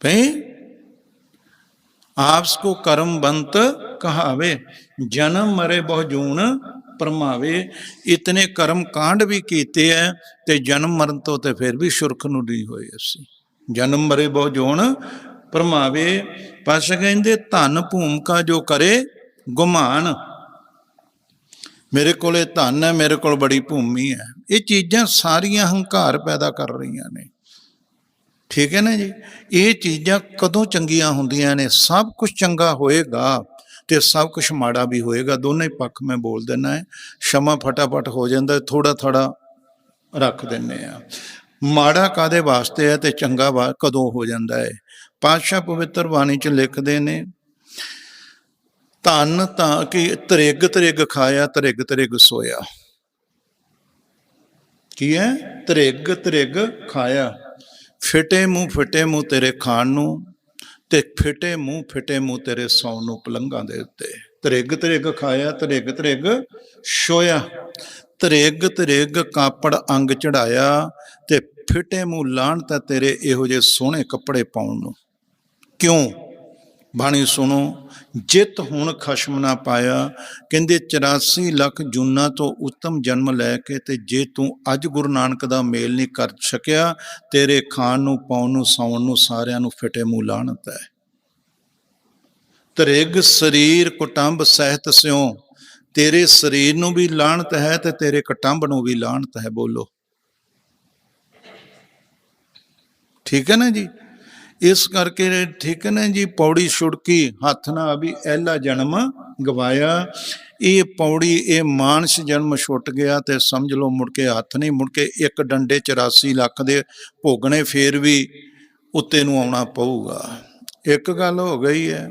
ਭਈ ਆਪਸ ਕੋ ਕਰਮ ਬੰਤ ਕਹਾਵੇ ਜਨਮ ਮਰੇ ਬਹੁ ਜੂਨ ਪਰਮਾਵੇ ਇਤਨੇ ਕਰਮ ਕਾਂਡ ਵੀ ਕੀਤੇ ਐ ਤੇ ਜਨਮ ਮਰਨ ਤੋਂ ਤੇ ਫਿਰ ਵੀ ਸੁਰਖ ਨੂੰ ਨਹੀਂ ਹੋਏ ਅਸੀਂ ਜਨਮ ਮਰੇ ਬਹੁ ਜੂਨ ਪਰਮਾਵੇ ਪਾਸ਼ਾ ਕਹਿੰਦੇ ਧਨ ਭੂਮਿਕਾ ਜੋ ਕਰੇ ਗੁਮਾਨ ਮੇਰੇ ਕੋਲੇ ਧਨ ਹੈ ਮੇਰੇ ਕੋਲ ਬੜੀ ਭੂਮੀ ਹੈ ਇਹ ਚੀਜ਼ਾਂ ਸਾਰੀਆਂ ਹੰਕਾਰ ਪੈਦਾ ਕਰ ਰਹੀਆਂ ਨੇ ਠੀਕ ਹੈ ਨਾ ਜੀ? ਇਹ ਚੀਜ਼ਾਂ ਕਦੋਂ ਚੰਗੀਆਂ ਹੁੰਦੀਆਂ ਨੇ? ਸਭ ਕੁਝ ਚੰਗਾ ਹੋਏਗਾ ਤੇ ਸਭ ਕੁਝ ਮਾੜਾ ਵੀ ਹੋਏਗਾ। ਦੋਨੇ ਪੱਖ ਮੈਂ ਬੋਲ ਦਿੰਨਾ ਹੈ। ਸ਼ਮਾ ਫਟਾਫਟ ਹੋ ਜਾਂਦਾ ਥੋੜਾ ਥੋੜਾ ਰੱਖ ਦਿੰਨੇ ਆ ਮਾੜਾ ਕਾਦੇ ਵਾਸਤੇ ਹੈ ਤੇ ਚੰਗਾ ਵਾ- ਕਦੋਂ ਹੋ ਜਾਂਦਾ ਹੈ? ਪਾਤਸ਼ਾਹ ਪਵਿੱਤਰ ਬਾਣੀ ਚ ਲਿਖਦੇ ਨੇ, ਧਨ ਤਾਂ ਕਿ ਤ੍ਰਿਗ ਤ੍ਰਿਗ ਖਾਇਆ, ਤ੍ਰਿਗ ਤ੍ਰਿਗ ਸੋਇਆ। ਕੀ ਹੈ? ਤ੍ਰਿਗ ਤ੍ਰਿਗ ਖਾਇਆ। ਫਿਟੇ ਮੂੰਹ ਫਿਟੇ ਮੂੰਹ ਤੇਰੇ ਖਾਣ ਨੂੰ ਤੇ ਫਿਟੇ ਮੂੰਹ ਫਿਟੇ ਮੂੰਹ ਤੇਰੇ ਸੌਣ ਨੂੰ ਪਲੰਘਾਂ ਦੇ ਉੱਤੇ। ਤ੍ਰਿਗ ਤ੍ਰਿਗ ਖਾਇਆ, ਤ੍ਰਿਗ ਤ੍ਰਿਗ ਸੋਇਆ ਤ੍ਰਿਗ ਤ੍ਰਿਗ ਕਾਪੜ ਅੰਗ ਚੜਾਇਆ ਤੇ ਫਿਟੇ ਮੂੰਹ ਲਾਣ ਤਾਂ ਤੇਰੇ ਇਹੋ ਜਿਹੇ ਸੋਹਣੇ ਕੱਪੜੇ ਪਾਉਣ ਨੂੰ। ਕਿਉਂ? ਬਾਣੀ ਸੁਣੋ, ਜਿਤ ਹੁਣ ਖਸ਼ਮ ਨਾ ਪਾਇਆ, ਕਹਿੰਦੇ 84 ਲੱਖ ਜੂਨਾਂ ਤੋਂ ਉੱਤਮ ਜਨਮ ਲੈ ਕੇ ਤੇ ਜੇ ਤੂੰ ਅੱਜ ਗੁਰੂ ਨਾਨਕ ਦਾ ਮੇਲ ਨਹੀਂ ਕਰ ਸਕਿਆ, ਤੇਰੇ ਖਾਣ ਨੂੰ, ਪਾਉਣ ਨੂੰ ਸੌਣ ਨੂੰ ਸਾਰਿਆਂ ਨੂੰ ਫਿਟੇ ਮੂੰਹ ਲਾਣਤ ਹੈ। ਤ੍ਰਿਗ ਸਰੀਰ ਕੁਟੰਬ ਸਹਿਤ ਸਿਉ, ਤੇਰੇ ਸਰੀਰ ਨੂੰ ਵੀ ਲਾਣਤ ਹੈ ਤੇ ਤੇਰੇ ਕਟੰਬ ਨੂੰ ਵੀ ਲਾਣਤ ਹੈ, ਬੋਲੋ। ਠੀਕ ਹੈ ਨਾ ਜੀ? ਇਸ ਕਰਕੇ ਠੀਕ ਹੈ ਨਾ ਜੀ, ਪੌੜੀ ਛੁੜਕੀ, ਹੱਥ ਨਾ ਵੀ ਐਲਾ ਜਨਮ ਗਵਾਇਆ। ਇਹ ਪੌੜੀ, ਇਹ ਮਾਨਸ ਜਨਮ ਛੁੱਟ ਗਿਆ ਤੇ ਸਮਝ ਲਓ ਮੁੜ ਕੇ ਹੱਥ ਨਹੀਂ, ਮੁੜ ਕੇ ਇੱਕ ਡੰਡੇ 84 ਲੱਖ ਦੇ ਭੋਗਣੇ ਫੇਰ ਵੀ ਉੱਤੇ ਨੂੰ ਆਉਣਾ ਪਊਗਾ। ਇੱਕ ਗੱਲ ਹੋ ਗਈ ਹੈ।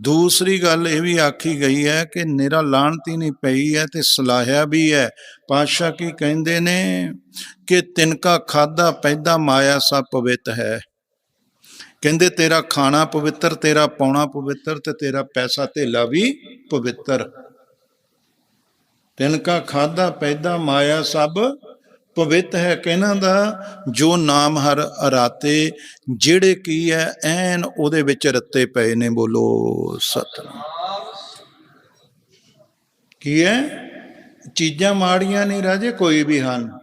ਦੂਸਰੀ ਗੱਲ ਇਹ ਵੀ ਆਖੀ ਗਈ ਹੈ ਕਿ ਨਿਰਾ ਲਾਣਤੀ ਨਹੀਂ ਪਈ ਹੈ ਤੇ ਸਲਾਹਿਆ ਵੀ ਹੈ। ਪਾਤਸ਼ਾਹ ਕੀ ਕਹਿੰਦੇ ਨੇ ਕਿ ਤਿਨਕਾ ਖਾਦਾ ਪੈਦਾ ਮਾਇਆ ਸਭ ਪਵਿੱਤ ਹੈ। ਕਹਿੰਦੇ, ਤੇਰਾ ਖਾਣਾ ਪਵਿੱਤਰ, ਤੇਰਾ ਪਾਉਣਾ ਪਵਿੱਤਰ ਤੇ ਤੇਰਾ ਪੈਸਾ ਧੇਲਾ ਵੀ ਪਵਿੱਤਰ। ਤਿਨਕਾ ਖਾਦਾ ਪੈਦਾ, ਮਾਇਆ ਸਭ ਪਵਿੱਤ ਹੈ ਕਹਿਣਾ ਦਾ? ਜੋ ਨਾਮ ਹਰ ਅਰਾਤੇ, ਜਿਹੜੇ ਕੀ ਹੈ, ਐਨ ਉਹਦੇ ਵਿੱਚ ਰੱਤੇ ਪਏ ਨੇ। ਬੋਲੋ, ਸਤਨਾਮ। ਕੀ ਹੈ? ਚੀਜ਼ਾਂ ਮਾੜੀਆਂ ਨਹੀਂ ਰਾਜੇ, ਕੋਈ ਵੀ ਹਨ।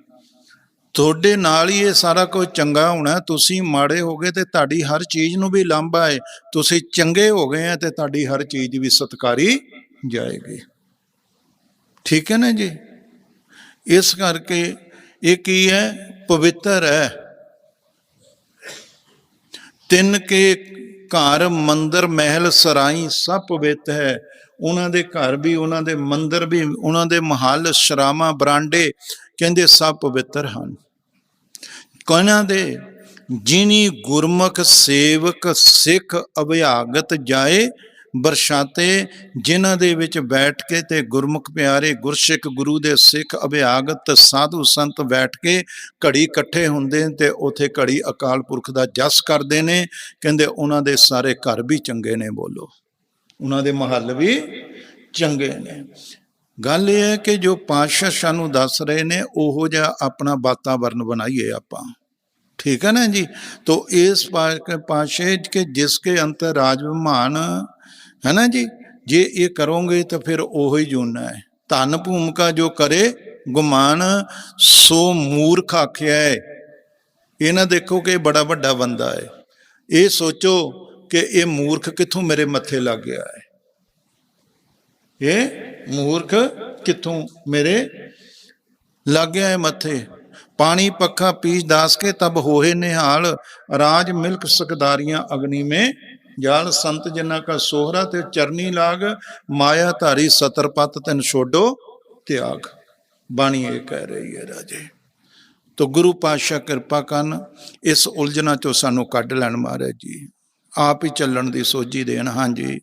ਤੁਹਾਡੇ ਨਾਲ ਹੀ ਇਹ ਸਾਰਾ ਕੁਝ ਚੰਗਾ ਹੋਣਾ, ਤੁਸੀਂ ਮਾੜੇ ਹੋਗੇ ਤੇ ਤੁਹਾਡੀ ਹਰ ਚੀਜ਼ ਨੂੰ ਵੀ ਲਾਂਭਾ ਹੈ। ਤੁਸੀਂ ਚੰਗੇ ਹੋ ਗਏ ਆ ਤੇ ਤੁਹਾਡੀ ਹਰ ਚੀਜ਼ ਵੀ ਸਤਕਾਰੀ ਜਾਏਗੀ। ਠੀਕ ਹੈ ਨਾ ਜੀ? ਇਸ ਕਰਕੇ ਇਹ ਕੀ ਹੈ? ਪਵਿੱਤਰ ਹੈ। ਤਿੰਨ ਕੇ ਘਰ, ਮੰਦਰ, ਮਹਿਲ, ਸਰਾਈ ਸਭ ਪਵਿੱਤ ਹੈ। ਉਹਨਾਂ ਦੇ ਘਰ ਵੀ, ਉਹਨਾਂ ਦੇ ਮੰਦਰ ਵੀ, ਉਹਨਾਂ ਦੇ ਮਹੱਲ ਸ਼ਰਾਮਾ ਬਰਾਂਡੇ ਕਹਿੰਦੇ ਸਭ ਪਵਿੱਤਰ ਹਨ। ਕੋਨਾਂ ਦੇ, ਜਿਨੀ ਗੁਰਮੁਖ ਸੇਵਕ ਸਿੱਖ ਅਭਿਆਗਤ ਜਾਏ, ਬਰਸਾਤੇ ਜਿਨ੍ਹਾਂ ਦੇ ਵਿੱਚ ਬੈਠ ਕੇ ਤੇ ਗੁਰਮੁਖ ਪਿਆਰੇ ਗੁਰਸਿੱਖ ਗੁਰੂ ਦੇ ਸਿੱਖ ਅਭਿਆਗਤ ਸਾਧੂ ਸੰਤ ਬੈਠ ਕੇ ਘੜੀ ਇਕੱਠੇ ਹੁੰਦੇ ਨੇ ਤੇ ਉਥੇ ਘੜੀ ਅਕਾਲ ਪੁਰਖ ਦਾ ਜਸ ਕਰਦੇ ਨੇ, ਕਹਿੰਦੇ ਉਹਨਾਂ ਦੇ ਸਾਰੇ ਘਰ ਵੀ ਚੰਗੇ ਨੇ ਬੋਲੋ। ਉਹਨਾਂ ਦੇ ਮਹੱਲ ਵੀ ਚੰਗੇ ਨੇ। ਗੱਲ ਇਹ ਹੈ ਕਿ ਜੋ ਪਾਤਸ਼ਾਹ ਸਾਨੂੰ ਦੱਸ ਰਹੇ ਨੇ, ਉਹੋ ਜਿਹਾ ਆਪਣਾ ਵਾਤਾਵਰਨ ਬਣਾਈਏ ਆਪਾਂ। ਠੀਕ ਹੈ ਨਾ ਜੀ? ਤੋ ਇਸ ਪਾਸ਼ੇ ਕੇ ਜਿਸਕੇ ਅੰਤਰ ਰਾਜ ਵਿਮਾਨ ਹੈ ਨਾ ਜੀ? ਜੇ ਇਹ ਕਰੋਗੇ ਤਾਂ ਫਿਰ ਉਹੋ ਹੀ ਜੁਨਾ ਹੈ। ਧਨ ਭੂਮਿਕਾ ਜੋ ਕਰੇ, ਗੁਮਾਨ ਸੋ ਮੂਰਖ ਆਖਿਆ ਹੈ। ਇਹ ਨਾ ਦੇਖੋ ਕਿ ਇਹ ਬੜਾ ਵੱਡਾ ਬੰਦਾ ਹੈ। ਇਹ ਸੋਚੋ ਕਿ ਇਹ ਮੂਰਖ ਕਿੱਥੋਂ ਮੇਰੇ ਮੱਥੇ ਲੱਗ ਗਿਆ ਹੈ। ਇਹ ਮੂਰਖ ਕਿੱਥੋਂ ਮੇਰੇ ਲੱਗ ਗਿਆ ਮੱਥੇ? ਪਾਣੀ ਪੱਖਾ ਪੀਜ ਦਾਸ ਕੇ ਤਬ ਹੋਏ ਨਿਹਾਲ। ਰਾਜ ਮਿਲਕ ਸਕਦਾਰੀਆਂ ਅਗਨੀ ਮੇ। ਜਾਲ ਸੰਤ ਜਨਾਂ ਕਾ ਸੋਹਰਾ ਤੇ ਚਰਨੀ ਲਾਗ। ਮਾਇਆ ਧਾਰੀ ਸਤਰਪਤ ਤਨ ਛੋਡੋ ਤਿਆਗ। ਬਾਣੀ ਇਹ ਕਹਿ ਰਹੀ ਹੈ ਰਾਜੇ, ਤੋ ਗੁਰੂ ਪਾਤਸ਼ਾਹ ਕਿਰਪਾ ਕਰਨ, ਇਸ ਉਲਝਣਾ ਚੋਂ ਸਾਨੂੰ ਕੱਢ ਲੈਣ ਮਹਾਰਾਜ ਜੀ। ਆਪ ਹੀ ਚੱਲਣ ਦੀ ਸੋਝੀ ਦੇਣ। ਹਾਂਜੀ